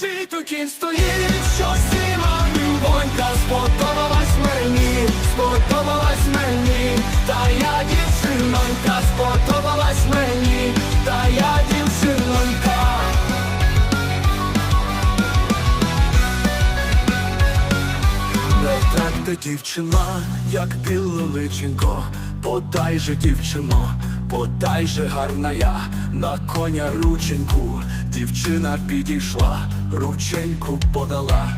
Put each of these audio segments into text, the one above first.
чи то кінь стоїть, що сіма Вонька сподобалась мені, сподобалась мені, та я дівчинонька, сподобалась мені, та я дівчинонька. Не так ти дівчина, як біле личенко, подай же дівчино, подай же гарна я на коня рученьку, дівчина підійшла, рученьку подала.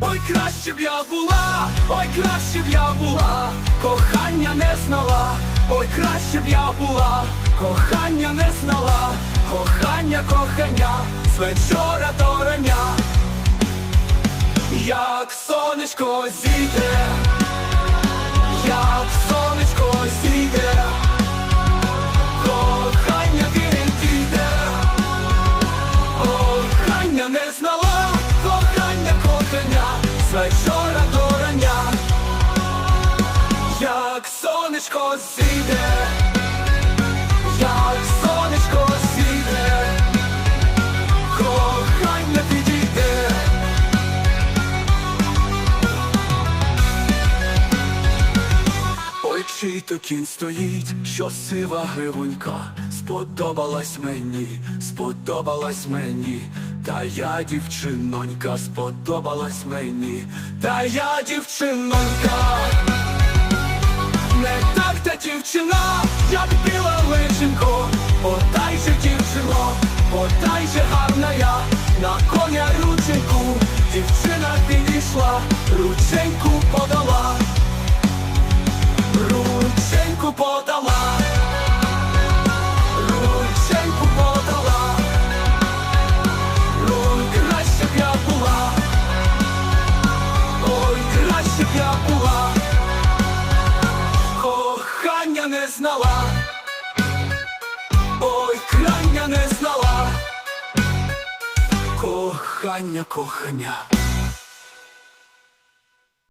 Ой, краще б я була, ой, краще б я була, кохання не знала, ой, краще б я була, кохання не знала, кохання, кохання, з вечора до рання. Як сонечко зійде, кохання, з вечора до рання, як сонечко зійде, як сонечко зійде, кохання підійде. Ой, чий то кінь стоїть, що сива гривонька. Сподобалась мені, сподобалась мені, та я дівчинонька, сподобалась мені, та я дівчинонька, не так та дівчина, як біла личинко, подай же дівчино, подай же гарна я, на коня рученьку, дівчина підійшла, рученьку знала, ой, крання не знала, кохання, кохання.